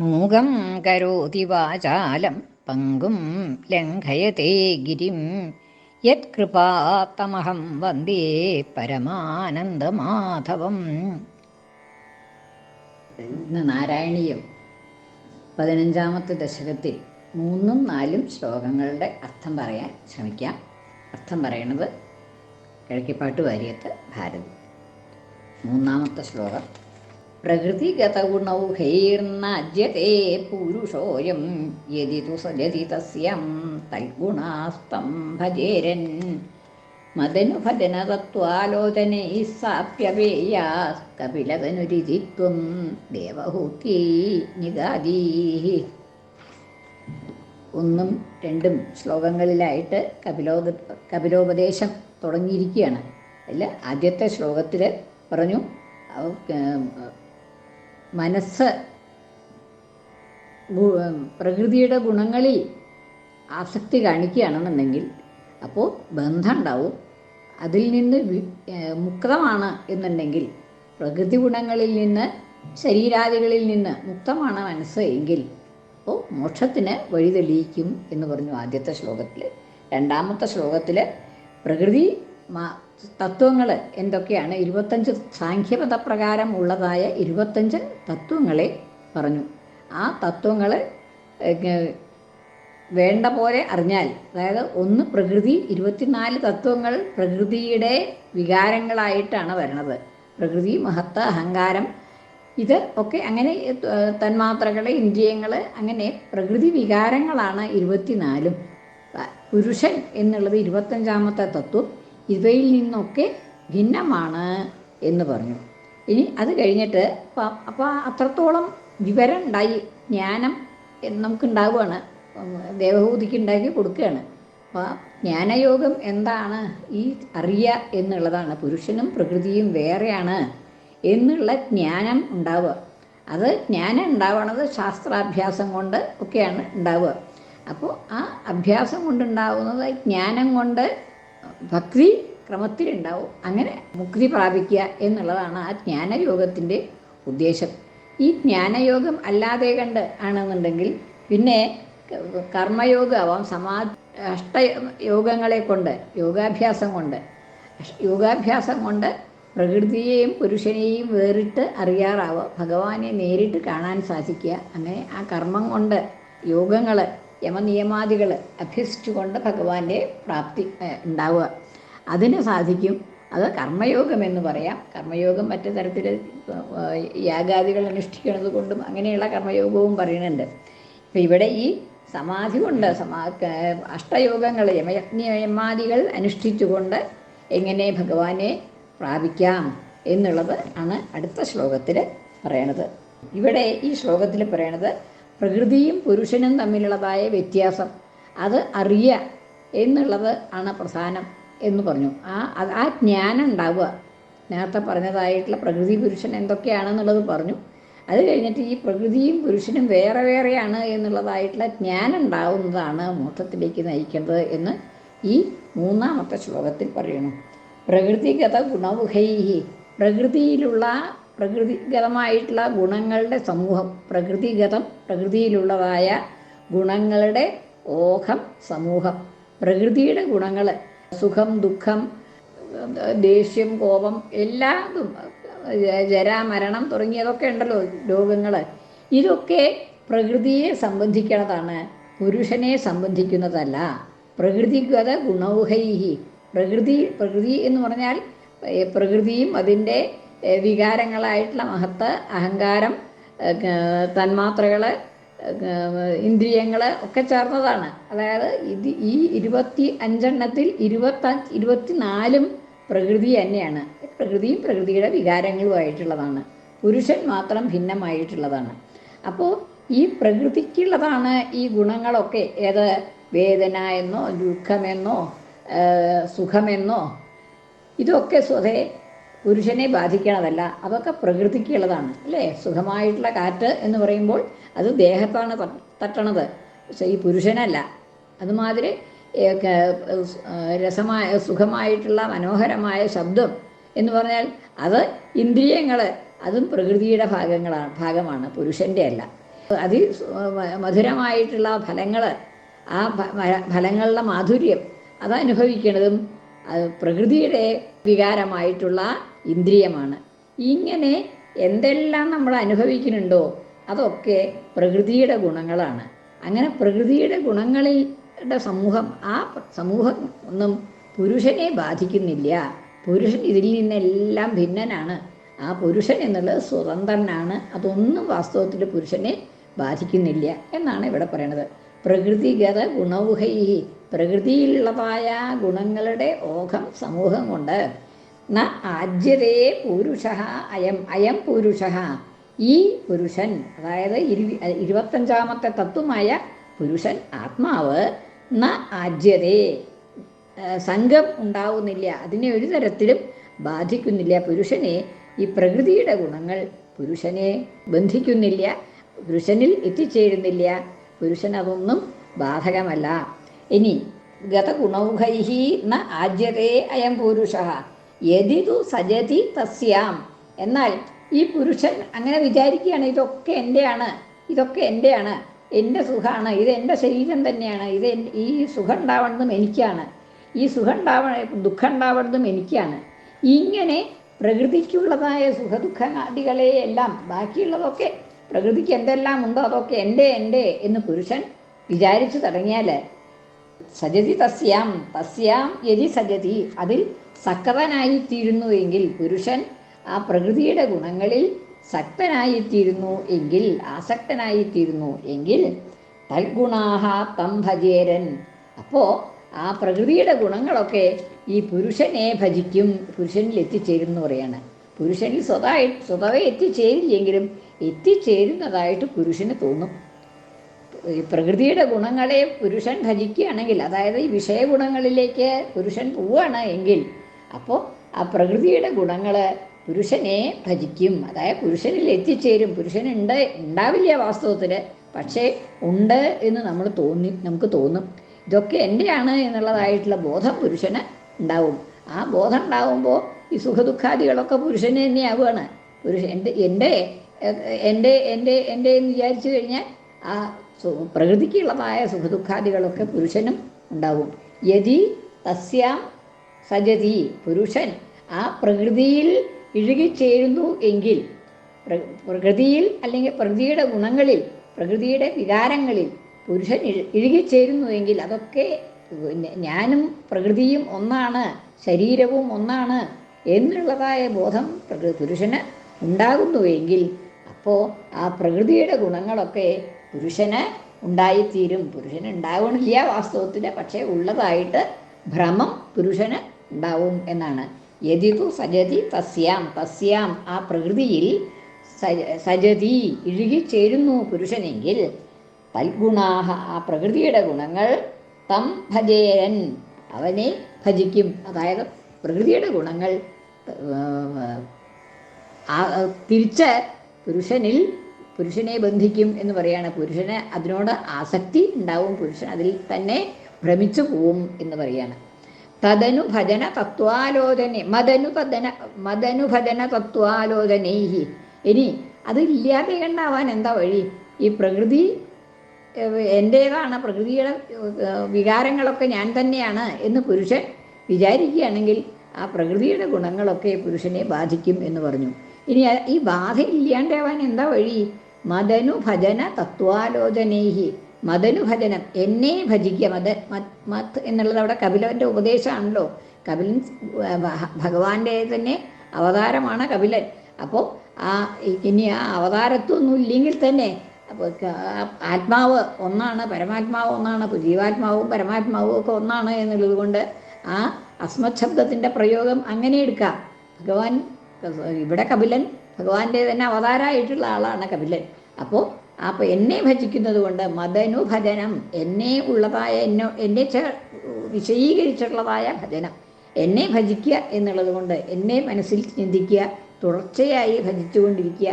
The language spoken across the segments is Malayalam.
മൂകം കരോതി വാചാലം പങ്കും ലംഘയത്തെ ഗിരിം. യത്കൃപാത്തമഹം വന്ദേ പരമാനന്ദമാധവം. ഇന്ന് നാരായണീയം പതിനഞ്ചാമത്തെ ദശകത്തിൽ മൂന്നും നാലും ശ്ലോകങ്ങളുടെ അർത്ഥം പറയാൻ ശ്രമിക്കാം. അർത്ഥം പറയണത് കിഴക്കിപ്പാട്ട് വാര്യത്ത് ഭാരതി. മൂന്നാമത്തെ ശ്ലോകം. പ്രകൃതിഗതഗുണൗഹൈർനാജ്യത്തെ പുരുഷോയം യതി തു സജതി തസ്യം തൽഗുണാസ്തം ഭജേരൻ മദനുഭജനതത്വാലോചനൈ സാപ്യവേയാ കപിലതനുരിതിത്വം ദേവഹൂത്തി നിഗാദീ ഒന്നും രണ്ടും ശ്ലോകങ്ങളിലായിട്ട് കപിലോ കപിലോപദേശം തുടങ്ങിയിരിക്കുകയാണ്. അതിൽ ആദ്യത്തെ ശ്ലോകത്തിൽ പറഞ്ഞു മനസ്സ് പ്രകൃതിയുടെ ഗുണങ്ങളിൽ ആസക്തി കാണിക്കുകയാണെന്നുണ്ടെങ്കിൽ അപ്പോൾ ബന്ധം ഉണ്ടാവും. അതിൽ നിന്ന് മുക്തമാണ് എന്നുണ്ടെങ്കിൽ പ്രകൃതി ഗുണങ്ങളിൽ നിന്ന് ശരീരാദികളിൽ നിന്ന് മുക്തമാണ് മനസ്സ് എങ്കിൽ അപ്പോൾ മോക്ഷത്തിന് വഴി തെളിയിക്കും എന്ന് പറഞ്ഞു ആദ്യത്തെ ശ്ലോകത്തിൽ രണ്ടാമത്തെ ശ്ലോകത്തിൽ പ്രകൃതി തത്വങ്ങൾ എന്തൊക്കെയാണ്? ഇരുപത്തഞ്ച് സാഖ്യപഥപ്രകാരം ഉള്ളതായ ഇരുപത്തഞ്ച് തത്വങ്ങളെ പറഞ്ഞു. ആ തത്വങ്ങൾ വേണ്ട പോലെ അറിഞ്ഞാൽ അതായത് ഒന്ന് പ്രകൃതി ഇരുപത്തിനാല് തത്വങ്ങൾ പ്രകൃതിയുടെ വികാരങ്ങളായിട്ടാണ് വരണത്. പ്രകൃതി മഹത്വ അഹങ്കാരം ഇത് ഒക്കെ അങ്ങനെ തന്മാത്രകൾ ഇന്ദ്രിയങ്ങൾ അങ്ങനെ പ്രകൃതി വികാരങ്ങളാണ് ഇരുപത്തിനാലും. പുരുഷൻ എന്നുള്ളത് ഇരുപത്തഞ്ചാമത്തെ തത്വം. ഇവയിൽ നിന്നൊക്കെ ഭിന്നമാണ് എന്ന് പറഞ്ഞു. ഇനി അത് കഴിഞ്ഞിട്ട് അപ്പോൾ അത്രത്തോളം വിവരം ഉണ്ടായി ജ്ഞാനം നമുക്കുണ്ടാവുകയാണ്. ദേവഭൂതിക്ക് ഉണ്ടാക്കി കൊടുക്കുകയാണ്. അപ്പോൾ ജ്ഞാനയോഗം എന്താണ്? ഈ അറിയ എന്നുള്ളതാണ്. പുരുഷനും പ്രകൃതിയും വേറെയാണ് എന്നുള്ള ജ്ഞാനം ഉണ്ടാവുക. അത് ജ്ഞാനം ഉണ്ടാവുന്നത് ശാസ്ത്രാഭ്യാസം കൊണ്ട് ഒക്കെയാണ് ഉണ്ടാവുക. അപ്പോൾ ആ അഭ്യാസം കൊണ്ടുണ്ടാവുന്നത് ജ്ഞാനം കൊണ്ട് ഭക്തി ക്രമത്തിലുണ്ടാവും. അങ്ങനെ മുക്തി പ്രാപിക്കുക എന്നുള്ളതാണ് ആ ജ്ഞാനയോഗത്തിന്റെ ഉദ്ദേശം. ഈ ജ്ഞാനയോഗം അല്ലാതെ കണ്ട് ആണെന്നുണ്ടെങ്കിൽ പിന്നെ കർമ്മയോഗമാവാം സമാ അഷ്ടയോഗങ്ങളെ കൊണ്ട് യോഗാഭ്യാസം കൊണ്ട് യോഗാഭ്യാസം കൊണ്ട് പ്രകൃതിയെയും പുരുഷനെയും വേറിട്ട് അറിയാറാവുക ഭഗവാനെ നേരിട്ട് കാണാൻ സാധിക്കുക. അങ്ങനെ ആ കർമ്മം കൊണ്ട് യോഗങ്ങൾ യമനിയമാദികൾ അഭ്യസിച്ചുകൊണ്ട് ഭഗവാന്റെ പ്രാപ്തി ഉണ്ടാവുക. അതിന് സാധിക്കും. അത് കർമ്മയോഗം എന്ന് പറയാം. കർമ്മയോഗം മറ്റു തരത്തിൽ യാഗാദികൾ അനുഷ്ഠിക്കുന്നത് കൊണ്ടും അങ്ങനെയുള്ള കർമ്മയോഗവും പറയുന്നുണ്ട്. ഇപ്പം ഇവിടെ ഈ സമാധി കൊണ്ട് സമാ അഷ്ടയോഗങ്ങൾ യമയജ്ഞയമാദികൾ അനുഷ്ഠിച്ചുകൊണ്ട് എങ്ങനെ ഭഗവാനെ പ്രാപിക്കാം എന്നുള്ളത് ആണ് അടുത്ത ശ്ലോകത്തിൽ പറയണത്. ഇവിടെ ഈ ശ്ലോകത്തിൽ പറയണത് പ്രകൃതിയും പുരുഷനും തമ്മിലുള്ളതായ വ്യത്യാസം. അത് അറിയുക എന്നുള്ളത് ആണ് പ്രധാനം എന്ന് പറഞ്ഞു. ആ ആ ജ്ഞാനം ഉണ്ടാവുക. നേരത്തെ പറഞ്ഞതായിട്ടുള്ള പ്രകൃതി പുരുഷൻ എന്തൊക്കെയാണെന്നുള്ളത് പറഞ്ഞു. അത് കഴിഞ്ഞിട്ട് ഈ പ്രകൃതിയും പുരുഷനും വേറെ വേറെയാണ് എന്നുള്ളതായിട്ടുള്ള ജ്ഞാനം ഉണ്ടാവുന്നതാണ് മോക്ഷത്തിലേക്ക് നയിക്കുന്നത് എന്ന് ഈ മൂന്നാമത്തെ ശ്ലോകത്തിൽ പറയുന്നു. പ്രകൃതിഗത ഗുണവുഹൈഹി. പ്രകൃതിയിലുള്ള പ്രകൃതിഗതമായിട്ടുള്ള ഗുണങ്ങളുടെ സമൂഹം പ്രകൃതിഗതം പ്രകൃതിയിലുള്ളതായ ഗുണങ്ങളുടെ ഓഹം സമൂഹം. പ്രകൃതിയുടെ ഗുണങ്ങൾ സുഖം ദുഃഖം ദേഷ്യം കോപം എല്ലാതും ജരാമരണം തുടങ്ങിയതൊക്കെ ഉണ്ടല്ലോ രോഗങ്ങൾ ഇതൊക്കെ പ്രകൃതിയെ സംബന്ധിക്കുന്നതാണ് പുരുഷനെ സംബന്ധിക്കുന്നതല്ല. പ്രകൃതിഗത ഗുണൗഹൈഹി. പ്രകൃതി പ്രകൃതി എന്ന് പറഞ്ഞാൽ പ്രകൃതിയും അതിന്റെ വികാരങ്ങളായിട്ടുള്ള മഹത്ത് അഹങ്കാരം തന്മാത്രകൾ ഇന്ദ്രിയങ്ങൾ ഒക്കെ ചേർന്നതാണ്. അതായത് ഇത് ഈ ഇരുപത്തി അഞ്ചെണ്ണത്തിൽ ഇരുപത്തഞ്ച് ഇരുപത്തിനാലും പ്രകൃതി തന്നെയാണ്. പ്രകൃതിയും പ്രകൃതിയുടെ വികാരങ്ങളുമായിട്ടുള്ളതാണ് പുരുഷൻ മാത്രം ഭിന്നമായിട്ടുള്ളതാണ്. അപ്പോൾ ഈ പ്രകൃതിക്കുള്ളതാണ് ഈ ഗുണങ്ങളൊക്കെ. ഏത്? വേദന എന്നോ ദുഃഖമെന്നോ സുഖമെന്നോ. ഇതൊക്കെ സ്വതേ പുരുഷനെ ബാധിക്കണതല്ല അതൊക്കെ പ്രകൃതിക്കുള്ളതാണ് അല്ലേ? സുഖമായിട്ടുള്ള കാറ്റ് എന്ന് പറയുമ്പോൾ അത് ദേഹത്താണ് തട്ടണത്. പക്ഷേ ഈ പുരുഷനല്ല. അതുമാതിരി രസമായ സുഖമായിട്ടുള്ള മനോഹരമായ ശബ്ദം എന്ന് പറഞ്ഞാൽ അത് ഇന്ദ്രിയങ്ങൾ അതും പ്രകൃതിയുടെ ഭാഗങ്ങളാണ് ഭാഗമാണ് പുരുഷന്റെ അല്ല. അതി മധുരമായിട്ടുള്ള ഫലങ്ങൾ ആ ഫലങ്ങളുടെ മാധുര്യം അത് അതനുഭവിക്കുന്നതും പ്രകൃതിയുടെ വികാരമായിട്ടുള്ള ഇന്ദ്രിയമാണ്. ഇങ്ങനെ എന്തെല്ലാം നമ്മൾ അനുഭവിക്കുന്നുണ്ടോ അതൊക്കെ പ്രകൃതിയുടെ ഗുണങ്ങളാണ്. അങ്ങനെ പ്രകൃതിയുടെ ഗുണങ്ങളുടെ സമൂഹം ആ സമൂഹം ഒന്നും പുരുഷനെ ബാധിക്കുന്നില്ല. പുരുഷൻ ഇതിൽ നിന്നെല്ലാം ഭിന്നനാണ്. ആ പുരുഷൻ എന്നുള്ളത് സ്വതന്ത്രനാണ്. അതൊന്നും വാസ്തവത്തിൽ പുരുഷനെ ബാധിക്കുന്നില്ല എന്നാണ് ഇവിടെ പറയുന്നത്. പ്രകൃതിഗത ഗുണവുഹൈ പ്രകൃതിയിലുള്ളതായ ഗുണങ്ങളുടെ ഓഘം സമൂഹം കൊണ്ട് ന ആജ്യതേ പുരുഷ അയം അയം പുരുഷ. ഈ പുരുഷൻ അതായത് ഇരു ഇരുപത്തഞ്ചാമത്തെ തത്വമായ പുരുഷൻ ആത്മാവ് ന ആജ്യതേ. സംഘം ഉണ്ടാവുന്നില്ല. അതിനെ ഒരു തരത്തിലും ബാധിക്കുന്നില്ല. പുരുഷനെ ഈ പ്രകൃതിയുടെ ഗുണങ്ങൾ പുരുഷനെ ബന്ധിക്കുന്നില്ല. പുരുഷനിൽ എത്തിച്ചേരുന്നില്ല. പുരുഷനതൊന്നും ബാധകമല്ല. ഇനി ഗതഗുണൗഹൈഹി ന ആജ്യതേ അയം പുരുഷ. യതിതു സജതി തസ്യാം. എന്നാൽ ഈ പുരുഷൻ അങ്ങനെ വിചാരിക്കുകയാണ് ഇതൊക്കെ എന്റെയാണ് ഇതൊക്കെ എന്റെയാണ് എന്റെ സുഖമാണ് ഇത് എന്റെ ശരീരം തന്നെയാണ് ഇത് ഈ സുഖം ഉണ്ടാവണതും എനിക്കാണ് ഈ സുഖം ഉണ്ടാവ ദുഃഖം ഉണ്ടാവണതും എനിക്കാണ്. ഇങ്ങനെ പ്രകൃതിക്കുള്ളതായ സുഖദുഃഖാദികളെ എല്ലാം ബാക്കിയുള്ളതൊക്കെ പ്രകൃതിക്ക് എന്തെല്ലാം ഉണ്ടോ അതൊക്കെ എന്റെ എന്റെ എന്ന് പുരുഷൻ വിചാരിച്ചു തുടങ്ങിയാൽ സജതി തസ്യാം തസ്യാം യതി സജതി അതിൽ സക്തനായിത്തീരുന്നു എങ്കിൽ പുരുഷൻ ആ പ്രകൃതിയുടെ ഗുണങ്ങളിൽ ശക്തനായിത്തീരുന്നു എങ്കിൽ ആസക്തനായിത്തീരുന്നു എങ്കിൽ തൽഗുണാഹ തം ഭജേരൻ. അപ്പോൾ ആ പ്രകൃതിയുടെ ഗുണങ്ങളൊക്കെ ഈ പുരുഷനെ ഭജിക്കും പുരുഷനിൽ എത്തിച്ചേരും എന്ന് പറയാണ്. പുരുഷനിൽ സ്വതായി സ്വതവേ എത്തിച്ചേരില്ലെങ്കിലും എത്തിച്ചേരുന്നതായിട്ട് പുരുഷന് തോന്നും. ഈ പ്രകൃതിയുടെ ഗുണങ്ങളെ പുരുഷൻ ഭജിക്കുകയാണെങ്കിൽ അതായത് ഈ വിഷയഗുണങ്ങളിലേക്ക് പുരുഷൻ പോവുകയാണ് എങ്കിൽ അപ്പോൾ ആ പ്രകൃതിയുടെ ഗുണങ്ങൾ പുരുഷനെ ഭജിക്കും. അതായത് പുരുഷനിൽ എത്തിച്ചേരും. പുരുഷനുണ്ട് ഉണ്ടാവില്ല വാസ്തവത്തിൽ പക്ഷേ ഉണ്ട് എന്ന് നമ്മൾ തോന്നി നമുക്ക് തോന്നും. ഇതൊക്കെ എന്റെയാണ് എന്നുള്ളതായിട്ടുള്ള ബോധം പുരുഷന് ഉണ്ടാവും. ആ ബോധം ഉണ്ടാവുമ്പോൾ ഈ സുഖദുഃഖാദികളൊക്കെ പുരുഷന് തന്നെയാവുകയാണ്. പുരുഷൻ എന്റെ എന്റെ എന്റെ എന്റെ എന്റെ എന്ന് വിചാരിച്ചു കഴിഞ്ഞാൽ ആ പ്രകൃതിക്കുള്ളതായ സുഖദുഃഖാദികളൊക്കെ പുരുഷനും ഉണ്ടാവും. യതി തസ്യാം സജതി. പുരുഷൻ ആ പ്രകൃതിയിൽ ഇഴുകിച്ചേരുന്നു എങ്കിൽ പ്രകൃതിയിൽ അല്ലെങ്കിൽ പ്രകൃതിയുടെ ഗുണങ്ങളിൽ പ്രകൃതിയുടെ വികാരങ്ങളിൽ പുരുഷൻ ഇഴുകിച്ചേരുന്നു എങ്കിൽ അതൊക്കെ ഞാനും പ്രകൃതിയും ഒന്നാണ് ശരീരവും ഒന്നാണ് എന്നുള്ളതായ ബോധം പുരുഷന് ഉണ്ടാകുന്നുവെങ്കിൽ അപ്പോൾ ആ പ്രകൃതിയുടെ ഗുണങ്ങളൊക്കെ പുരുഷന് ഉണ്ടായിത്തീരും. പുരുഷന് ഉണ്ടാവണില്ല വാസ്തവത്തിൽ പക്ഷേ ഉള്ളതായിട്ട് ഭ്രമം പുരുഷന് ഉണ്ടാവും എന്നാണ്. യതിതു സജതി തസ്യാം. തസ്യാം ആ പ്രകൃതിയിൽ സജതി ഇഴുകിച്ചേരുന്നു പുരുഷനെങ്കിൽ തൽഗുണാഹ ആ പ്രകൃതിയുടെ ഗുണങ്ങൾ തം ഭജേരൻ. അവനെ ഭജിക്കും. അതായത് പ്രകൃതിയുടെ ഗുണങ്ങൾ തിരിച്ച് പുരുഷനിൽ പുരുഷനെ ബന്ധിക്കും എന്ന് പറയുകയാണ് പുരുഷന് അതിനോട് ആസക്തി ഉണ്ടാവും. പുരുഷൻ അതിൽ തന്നെ ഭ്രമിച്ചു പോവും എന്ന് പറയാണ്. തദനു ഭജന തത്വാലോചന മദനു തദന മദനു ഭജന തത്വാലോചനൈഹി. ഇനി അത് ഇല്ലാതെ കണ്ടാവാൻ എന്താ വഴി? ഈ പ്രകൃതി എന്റേതാണ് പ്രകൃതിയുടെ വികാരങ്ങളൊക്കെ ഞാൻ തന്നെയാണ് എന്ന് പുരുഷൻ വിചാരിക്കുകയാണെങ്കിൽ ആ പ്രകൃതിയുടെ ഗുണങ്ങളൊക്കെ പുരുഷനെ ബാധിക്കും എന്ന് പറഞ്ഞു. ഇനി ഈ ബാധ ഇല്ലാണ്ടാവാൻ എന്താ വഴി? മദനു ഭജന തത്വാലോചനേഹി. മദനു ഭജനം എന്നെ ഭജിക്കുക. മത മത് എന്നുള്ളത് അവിടെ കപിലവന്റെ ഉപദേശമാണല്ലോ. കപിലൻ ഭഗവാന്റെ തന്നെ അവതാരമാണ് കപിലൻ. അപ്പോൾ ആ ഇനി ആ അവതാരത്വമൊന്നും ഇല്ലെങ്കിൽ തന്നെ ആത്മാവ് ഒന്നാണ് പരമാത്മാവ് ഒന്നാണ് ജീവാത്മാവും പരമാത്മാവും ഒക്കെ ഒന്നാണ് എന്നുള്ളത് കൊണ്ട് ആ അസ്മത് ശബ്ദത്തിന്റെ പ്രയോഗം അങ്ങനെ എടുക്കാം. ഭഗവാൻ ഇവിടെ കപിലൻ ഭഗവാന്റെ തന്നെ അവതാരമായിട്ടുള്ള ആളാണ് കപിലൻ. അപ്പോൾ അപ്പോൾ എന്നെ ഭജിക്കുന്നത് കൊണ്ട് മദനു ഭജനം എന്നെ ഉള്ളതായ എന്നെ എന്നെ വിശദീകരിച്ചിട്ടുള്ളതായ ഭജനം. എന്നെ ഭജിക്കുക എന്നുള്ളത് കൊണ്ട് എന്നെ മനസ്സിൽ ചിന്തിക്കുക തുടർച്ചയായി ഭജിച്ചുകൊണ്ടിരിക്കുക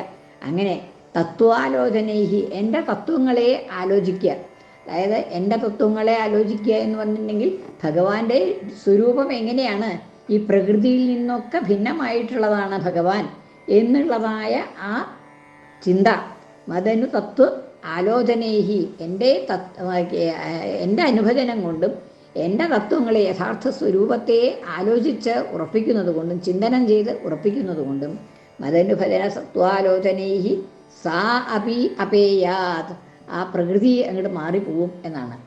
അങ്ങനെ തത്വാലോചനൈഹി എന്റെ തത്വങ്ങളെ ആലോചിക്കുക. അതായത് എന്റെ തത്വങ്ങളെ ആലോചിക്കുക എന്ന് പറഞ്ഞിട്ടുണ്ടെങ്കിൽ ഭഗവാന്റെ സ്വരൂപം എങ്ങനെയാണ്? ഈ പ്രകൃതിയിൽ നിന്നൊക്കെ ഭിന്നമായിട്ടുള്ളതാണ് ഭഗവാൻ. എന്നുള്ളതായ ആ ചിന്ത. മതനു തത്വ ആലോചനേഹി. എന്റെ തത്വ എന്റെ അനുഭജനം കൊണ്ടും എന്റെ തത്വങ്ങളെ യഥാർത്ഥ സ്വരൂപത്തെ ആലോചിച്ച് ഉറപ്പിക്കുന്നത് കൊണ്ടും ചിന്തനം ചെയ്ത് ഉറപ്പിക്കുന്നത് കൊണ്ടും മതനുഭജന സത്വാലോചനേഹി സാ അപി അപേയാത്. ആ പ്രകൃതി അങ്ങോട്ട് മാറിപ്പോവും എന്നാണ്.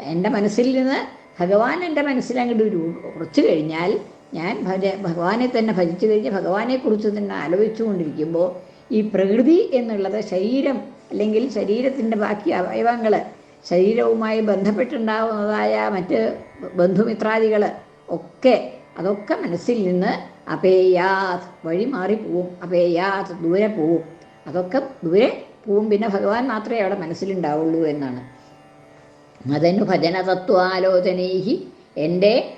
എന്റെ മനസ്സിൽ നിന്ന് ഭഗവാൻ എന്റെ മനസ്സിൽ അങ്ങോട്ട് ഉറച്ചു കഴിഞ്ഞാൽ ഞാൻ ഭജ ഭഗവാനെ തന്നെ ഭജിച്ചു കഴിഞ്ഞ് ഭഗവാനെക്കുറിച്ച് തന്നെ ആലോചിച്ചുകൊണ്ടിരിക്കുമ്പോൾ ഈ പ്രകൃതി എന്നുള്ളത് ശരീരം അല്ലെങ്കിൽ ശരീരത്തിന്റെ ബാക്കി അവയവങ്ങൾ ശരീരവുമായി ബന്ധപ്പെട്ടുണ്ടാവുന്നതായ മറ്റ് ബന്ധുമിത്രാദികൾ ഒക്കെ അതൊക്കെ മനസ്സിൽ നിന്ന് അപേയാത് വഴി മാറിപ്പോവും അപേയാത് ദൂരെ പോവും. അതൊക്കെ ദൂരെ പോവും. പിന്നെ ഭഗവാൻ മാത്രമേ അവിടെ മനസ്സിലുണ്ടാവുള്ളൂ എന്നാണ്. അതെന്നു ഭജന തത്വാലോചനൈഹി എന്റെ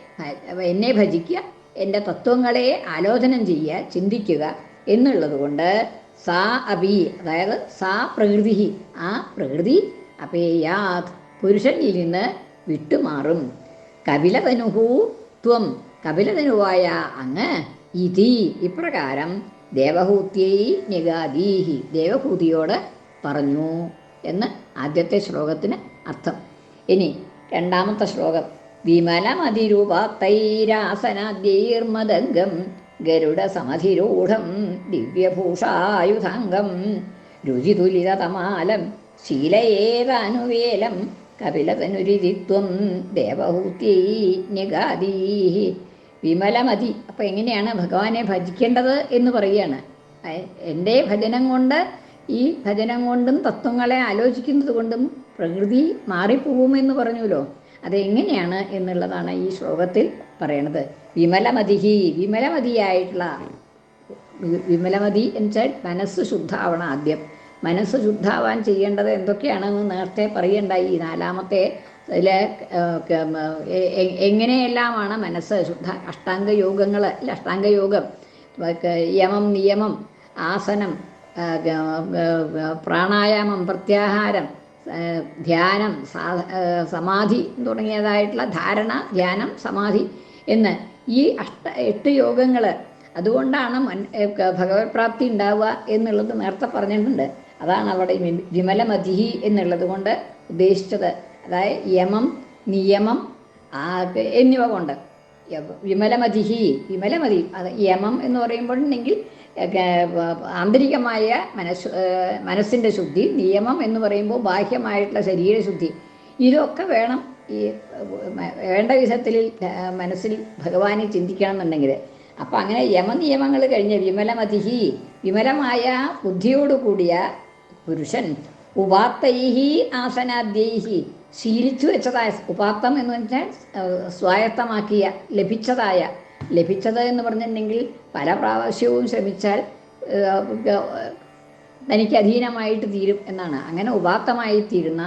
എന്നെ ഭജിക്കുക എന്റെ തത്വങ്ങളെ ആലോചനം ചെയ്യുക ചിന്തിക്കുക എന്നുള്ളത് കൊണ്ട് സാ അബി അതായത് സാ പ്രകൃതി ആ പ്രകൃതി അപേയാത് പുരുഷനിൽ നിന്ന് വിട്ടുമാറും. കപിലതനുഹു ത്വം. കപിലതനുവായ അങ്ങ് ഇതി. ഇപ്രകാരം ദേവഹൂത്യൈ നിഗാദീഹി ദേവഹൂതിയോട് പറഞ്ഞു എന്ന് ആദ്യത്തെ ശ്ലോകത്തിന് അർത്ഥം. ഇനി രണ്ടാമത്തെ ശ്ലോകം. വിമലമതിരൂപാത്തൈരാസനാദ്യൈർമദംഗം ഗരുഡസമധിരൂഢം ദിവ്യഭൂഷായുധാംഗം രുചിതുലിതമാലം ശീലയേതാനുവേലം കപിലതനുരിതിത്വം ദേവഹൂത്യൈ നിഗാദീഹി വിമലമതി അപ്പം എങ്ങനെയാണ് ഭഗവാനെ ഭജിക്കേണ്ടത് എന്ന് പറയുകയാണ്. എന്റെ ഭജനം കൊണ്ട് ഈ ഭജനം കൊണ്ടും തത്വങ്ങളെ ആലോചിക്കുന്നത് കൊണ്ടും പ്രകൃതി മാറിപ്പോകുമെന്ന് പറഞ്ഞുല്ലോ അതെങ്ങനെയാണ് എന്നുള്ളതാണ് ഈ ശ്ലോകത്തിൽ പറയണത്. വിമലമതിഹി വിമലമതിയായിട്ടുള്ള വിമലമതി എന്ന് വെച്ചാൽ മനസ്സ് ശുദ്ധാവണം ആദ്യം. മനസ്സ് ശുദ്ധാവാൻ ചെയ്യേണ്ടത് എന്തൊക്കെയാണെന്ന് നേരത്തെ പറയണ്ടായി. ഈ നാലാമത്തെ അതിൽ എങ്ങനെയെല്ലാമാണ് മനസ്സ് ശുദ്ധ അഷ്ടാംഗ യോഗങ്ങൾ അല്ല അഷ്ടാംഗ യോഗം യമം നിയമം ആസനം പ്രാണായാമം പ്രത്യാഹാരം ധ്യാനം സമാധി തുടങ്ങിയതായിട്ടുള്ള ധാരണ ധ്യാനം സമാധി എന്ന് ഈ അഷ്ട എട്ട് യോഗങ്ങൾ അതുകൊണ്ടാണ് മൻ ഭഗവത് പ്രാപ്തി ഉണ്ടാവുക എന്നുള്ളത് നേരത്തെ പറഞ്ഞിട്ടുണ്ട്. അതാണ് അവിടെ വിമലമതിഹി എന്നുള്ളത് കൊണ്ട് ഉദ്ദേശിച്ചത്. അതായത് യമം നിയമം എന്നിവ കൊണ്ട്. വിമലമതിഹി വിമലമതി അത് യമം എന്ന് പറയുമ്പോഴുണ്ടെങ്കിൽ ആന്തരികമായ മനസ്സ് മനസ്സിന്റെ ശുദ്ധി നിയമം എന്ന് പറയുമ്പോൾ ബാഹ്യമായിട്ടുള്ള ശരീരശുദ്ധി ഇതൊക്കെ വേണം ഈ വേണ്ട വിധത്തിൽ മനസ്സിൽ ഭഗവാനെ ചിന്തിക്കണം എന്നുണ്ടെങ്കിൽ അപ്പം അങ്ങനെ യമനിയമങ്ങൾ കഴിഞ്ഞ വിമലമതിഹി വിമലമായ ബുദ്ധിയോടുകൂടിയ പുരുഷൻ ഉപാത്തൈഹി ആസനാദ്യൈഹി ശീലിച്ചു വെച്ചതായ ഉപാത്തം എന്ന് വെച്ചാൽ സ്വായത്തമാക്കിയ ലഭിച്ചതായ ലഭിച്ചത് എന്ന് പറഞ്ഞിട്ടുണ്ടെങ്കിൽ പല പ്രാവശ്യവും ശ്രമിച്ചാൽ തനിക്ക് അധീനമായിട്ട് തീരും എന്നാണ്. അങ്ങനെ ഉപാത്തമായി തീരുന്ന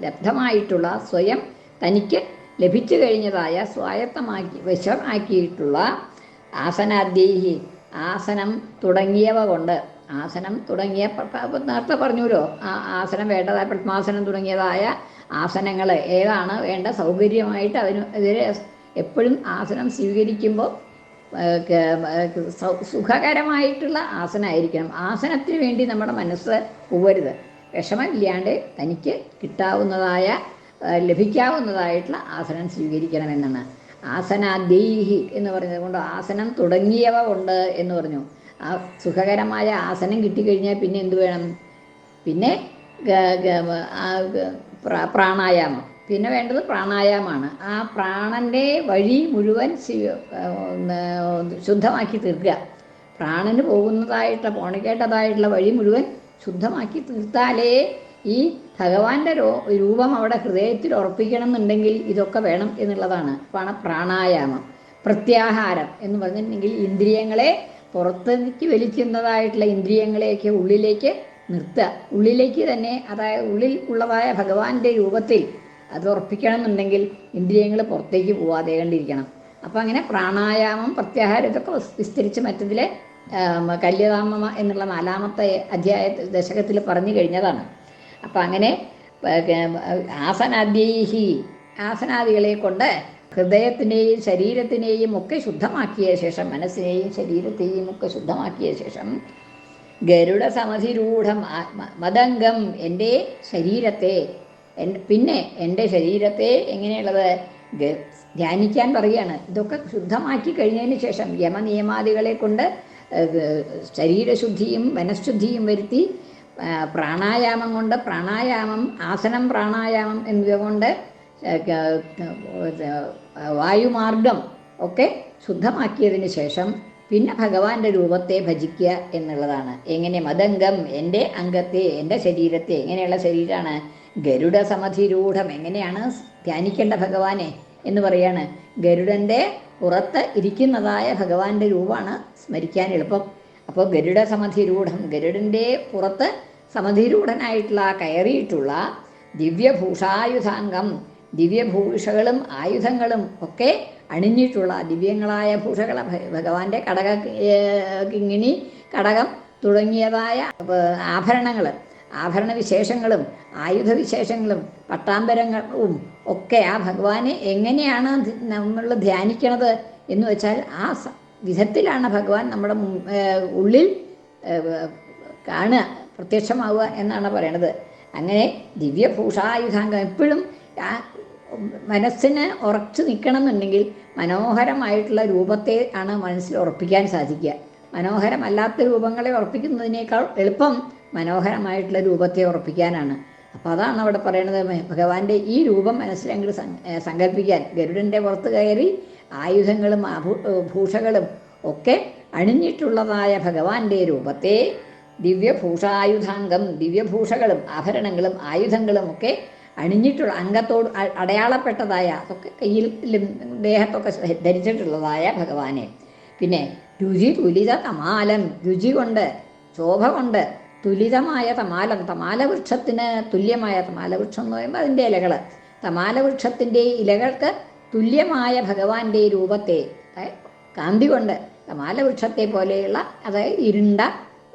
ലബ്ധമായിട്ടുള്ള സ്വയം തനിക്ക് ലഭിച്ചു കഴിഞ്ഞതായ സ്വായത്തമാക്കി വശമാക്കിയിട്ടുള്ള ആസനാദ്യേഹി ആസനം തുടങ്ങിയവ കൊണ്ട് ആസനം തുടങ്ങിയ നേരത്തെ പറഞ്ഞുല്ലോ ആ ആസനം വേണ്ടതായ പത്മാസനം തുടങ്ങിയതായ ആസനങ്ങൾ ഏതാണ് വേണ്ട സൗകര്യമായിട്ട് അതിന് എതിരെ എപ്പോഴും ആസനം സ്വീകരിക്കുമ്പോൾ സുഖകരമായിട്ടുള്ള ആസനമായിരിക്കണം ആസനത്തിന് വേണ്ടി നമ്മുടെ മനസ്സ് പോവരുത്. വിഷമമില്ലാണ്ട് തനിക്ക് കിട്ടാവുന്നതായ ലഭിക്കാവുന്നതായിട്ടുള്ള ആസനം സ്വീകരിക്കണമെന്നാണ്. ദേഹി എന്ന് പറഞ്ഞത് കൊണ്ട് ആസനം തുടങ്ങിയവ ഉണ്ട് എന്ന് പറഞ്ഞു. ആ സുഖകരമായ ആസനം കിട്ടിക്കഴിഞ്ഞാൽ പിന്നെ എന്ത് വേണം? പിന്നെ പ്രാണായാമം. പിന്നെ വേണ്ടത് പ്രാണായാമമാണ് ആ പ്രാണന്റെ വഴി മുഴുവൻ ശുദ്ധമാക്കി തീർക്കുക. പ്രാണന് പോകുന്നതായിട്ട് പോണിക്കേണ്ടതായിട്ടുള്ള വഴി മുഴുവൻ ശുദ്ധമാക്കി തീർത്താലേ ഈ ഭഗവാന്റെ രൂപം അവിടെ ഹൃദയത്തിൽ ഉറപ്പിക്കണം എന്നുണ്ടെങ്കിൽ ഇതൊക്കെ വേണം എന്നുള്ളതാണ്. അപ്പാണ് പ്രാണായാമം. പ്രത്യാഹാരം എന്ന് പറഞ്ഞിട്ടുണ്ടെങ്കിൽ ഇന്ദ്രിയങ്ങളെ പുറത്തേക്ക് വലിക്കുന്നതായിട്ടുള്ള ഇന്ദ്രിയങ്ങളെയൊക്കെ ഉള്ളിലേക്ക് നിർത്തുക. ഉള്ളിലേക്ക് തന്നെ അതായത് ഉള്ളിൽ ഉള്ളതായ ഭഗവാന്റെ രൂപത്തിൽ അത് ഉറപ്പിക്കണം എന്നുണ്ടെങ്കിൽ ഇന്ദ്രിയങ്ങൾ പുറത്തേക്ക് പോവാതെ കണ്ടിരിക്കണം. അപ്പം അങ്ങനെ പ്രാണായാമം പ്രത്യാഹാരം ഇതൊക്കെ വിസ്തരിച്ച് മറ്റതിലെ കല്യതാമ എന്നുള്ള നാലാമത്തെ അധ്യായ ദശകത്തിൽ പറഞ്ഞു കഴിഞ്ഞതാണ്. അപ്പം അങ്ങനെ ആസനാദ്യേഹി ആസനാദികളെ കൊണ്ട് ഹൃദയത്തിനെയും ശരീരത്തിനെയും ഒക്കെ ശുദ്ധമാക്കിയ ശേഷം മനസ്സിനെയും ശരീരത്തെയും ഒക്കെ ശുദ്ധമാക്കിയ ശേഷം ഗരുഡ സമധിരൂഢം മതംഗം എന്റെ ശരീരത്തെ പിന്നെ എന്റെ ശരീരത്തെ എങ്ങനെയുള്ളത്? ധ്യാനിക്കാൻ പറയുകയാണ്. ഇതൊക്കെ ശുദ്ധമാക്കി കഴിഞ്ഞതിന് ശേഷം യമനിയമാദികളെ കൊണ്ട് ശരീരശുദ്ധിയും മനഃശുദ്ധിയും വരുത്തി പ്രാണായാമം കൊണ്ട് പ്രാണായാമം ആസനം പ്രാണായാമം എന്നിവ കൊണ്ട് വായുമാർഗം ഒക്കെ ശുദ്ധമാക്കിയതിന് ശേഷം പിന്നെ ഭഗവാന്റെ രൂപത്തെ ഭജിക്കുക എന്നുള്ളതാണ്. എങ്ങനെ മതംഗം എന്റെ അംഗത്തെ എന്റെ ശരീരത്തെ എങ്ങനെയുള്ള ശരീരമാണ് ഗരുഡ സമധിരൂഢം എങ്ങനെയാണ് ധ്യാനിക്കേണ്ട ഭഗവാനെ എന്ന് പറയാണ്. ഗരുഡന്റെ പുറത്ത് ഇരിക്കുന്നതായ ഭഗവാന്റെ രൂപമാണ് സ്മരിക്കാൻ എളുപ്പം. അപ്പോൾ ഗരുഡ സമധിരൂഢം ഗരുഡന്റെ പുറത്ത് സമധിരൂഢനായിട്ടുള്ള കയറിയിട്ടുള്ള ദിവ്യഭൂഷായുധാംഗം ദിവ്യഭൂഷകളും ആയുധങ്ങളും ഒക്കെ അണിഞ്ഞിട്ടുള്ള ദിവ്യങ്ങളായ ഭൂഷകൾ ഭഗവാന്റെ കടക കിങ്ങിണി കടകം തുടങ്ങിയതായ ആഭരണങ്ങൾ ആഭരണ വിശേഷങ്ങളും ആയുധ വിശേഷങ്ങളും പട്ടാമ്പരങ്ങളും ഒക്കെ ആ ഭഗവാനെ എങ്ങനെയാണ് നമ്മൾ ധ്യാനിക്കണത് എന്ന് വെച്ചാൽ ആ വിധത്തിലാണ് ഭഗവാൻ നമ്മുടെ ഉള്ളിൽ കാണുക പ്രത്യക്ഷമാവുക എന്നാണ് പറയണത്. അങ്ങനെ ദിവ്യഭൂഷായുധാംഗം എപ്പോഴും മനസ്സിന് ഉറച്ചു നിൽക്കണമെന്നുണ്ടെങ്കിൽ മനോഹരമായിട്ടുള്ള രൂപത്തെ ആണ് മനസ്സിൽ ഉറപ്പിക്കാൻ സാധിക്കുക. മനോഹരമല്ലാത്ത രൂപങ്ങളെ ഉറപ്പിക്കുന്നതിനേക്കാൾ എളുപ്പം മനോഹരമായിട്ടുള്ള രൂപത്തെ ഉറപ്പിക്കാനാണ്. അപ്പോൾ അതാണ് അവിടെ പറയണത്. ഭഗവാന്റെ ഈ രൂപം മനസ്സിലെങ്കിൽ സങ്കല്പിക്കാൻ ഗരുഡന്റെ പുറത്ത് കയറി ആയുധങ്ങളും ഭൂഷകളും ഒക്കെ അണിഞ്ഞിട്ടുള്ളതായ ഭഗവാന്റെ രൂപത്തെ ദിവ്യഭൂഷായുധാംഗം ദിവ്യഭൂഷകളും ആഭരണങ്ങളും ആയുധങ്ങളും ഒക്കെ അണിഞ്ഞിട്ടുള്ള അംഗത്തോട് അടയാളപ്പെട്ടതായ അതൊക്കെ കയ്യിലും ദേഹത്തൊക്കെ ധരിച്ചിട്ടുള്ളതായ ഭഗവാനെ. പിന്നെ രുചി തുലിത തമാലം രുചി കൊണ്ട് ശോഭ കൊണ്ട് തുലിതമായ തമാലം തമാലവൃക്ഷത്തിന് തുല്യമായ തമാലവൃക്ഷം എന്ന് പറയുമ്പോൾ അതിന്റെ ഇലകൾ തമാലവൃക്ഷത്തിന്റെ ഇലകൾക്ക് തുല്യമായ ഭഗവാന്റെ രൂപത്തെ കാന്തി കൊണ്ട് തമാലവൃക്ഷത്തെ പോലെയുള്ള അതായത് ഇരുണ്ട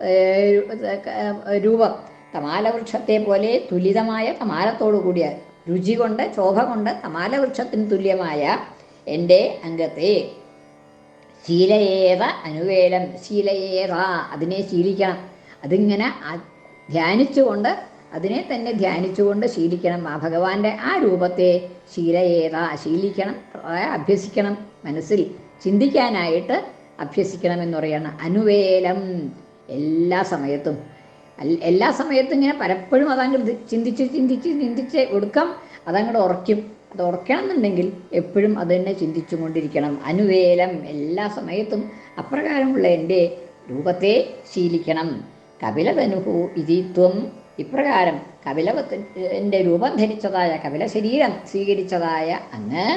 തമാല രൂപം. തമാലവൃക്ഷത്തെ പോലെ തുലിതമായ തമാലത്തോടു കൂടിയ രുചി കൊണ്ട് ശോഭ കൊണ്ട് തമാലവൃക്ഷത്തിന് തുല്യമായ എന്റെ അംഗത്തെ ശീലയേത അനുവേലം ശീലയേത അതിനെ ശീലിക്കണം. അതിങ്ങനെ ധ്യാനിച്ചുകൊണ്ട് അതിനെ തന്നെ ധ്യാനിച്ചുകൊണ്ട് ശീലിക്കണം. ആ ഭഗവാന്റെ ആ രൂപത്തെ ശീലയേതാ ശീലിക്കണം അഭ്യസിക്കണം മനസ്സിൽ. ചിന്തിക്കാനായിട്ട് അഭ്യസിക്കണം എന്ന് പറയണം. അനുവേലം എല്ലാ സമയത്തും. എല്ലാ സമയത്തും ഇങ്ങനെ പലപ്പോഴും അതങ്ങോട്ട് ചിന്തിച്ച് ചിന്തിച്ച് ചിന്തിച്ച് ഒടുക്കം അതങ്ങോട്ട് ഉറയ്ക്കും. അത് ഉറക്കണം എന്നുണ്ടെങ്കിൽ എപ്പോഴും അത് തന്നെ ചിന്തിച്ചു കൊണ്ടിരിക്കണം അനുവേലം എല്ലാ സമയത്തും അപ്രകാരമുള്ള എന്റെ രൂപത്തെ ശീലിക്കണം. കപിലതനുഹു ഇതിത്വം ഇപ്രകാരം കപിലവത്തിന്റെ രൂപം ധരിച്ചതായ കപില ശരീരം സ്വീകരിച്ചതായ അങ്ങ്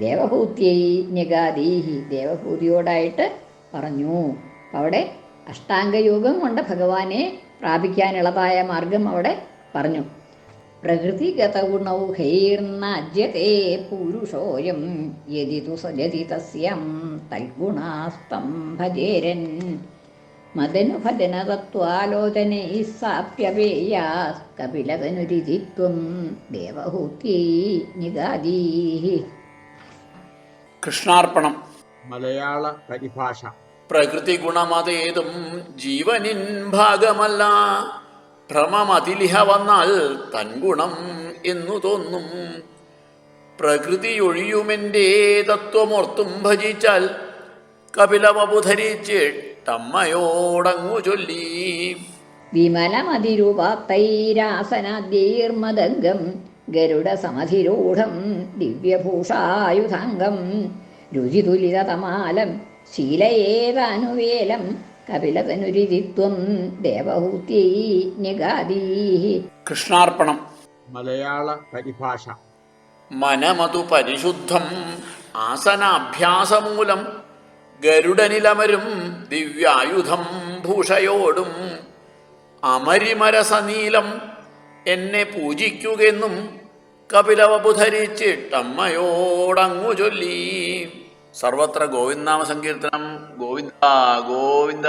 ദേവഭൂത്യൈ ദേവഭൂതിയോടായിട്ട് പറഞ്ഞു. അവിടെ അഷ്ടാംഗയോഗം കൊണ്ട് ഭഗവാനെ പ്രാപിക്കാനുള്ളതായ മാർഗം അവിടെ പറഞ്ഞു. പ്രകൃതിഗത ഗുണൗഹൈർനാജ്യത്തെ പുരുഷോയം യതി തു സജതി തസ്യം തൽഗുണാസ്തം ഭജേരൻ മദനുഭജനതത്വാലോചനൈ സാപ്യവേയാ കപിലതനുരിതിത്വം ദേവഹൂത്യൈ നിഗാദീ കൃഷ്ണാർപ്പണം. മലയാള പരിഭാഷ. പ്രകൃതി ഗുണമതേതും ജീവനിൻ ഭാഗമല്ല. ഭ്രമമതിലിഹ വന്നാൽ തൻഗുണം എന്നു തോന്നും. പ്രകൃതിയൊഴിയുമെന്റെ തത്വമോർത്തും ഭജിച്ചാൽ കപിലവപു ധരിച്ചിട്ടമ്മയോടങ്ങു ചൊല്ലി. വിമലമതിരൂപാത്തൈരാസനാദ്യൈർമദംഗം ഗരുഡസമധിരൂഢം ദിവ്യഭൂഷായുധാംഗം രുചിതുലിതതമാലം ശീലയേതാനുവേലം കപിലതനുരിതിത്വം ദേവഹൂത്യൈ നിഗാദീ. കൃഷ്ണാർപ്പണം. മലയാള പരിഭാഷ. മനമതു പരിശുദ്ധം ആസനാഭ്യാസമൂലം. ഗരുഡനിലമരും ദിവ്യായുധം ഭൂഷയോടും അമരിമരസനീലം എന്നെ പൂജിക്കുകെന്നും കപിലവബുധരിച്ചിട്ടമ്മയോടങ്ങു ചൊല്ലി. സർവത്ര ഗോവിന്ദാമ സങ്കീർത്തനം. ഗോവിന്ദ ഗോവിന്ദ.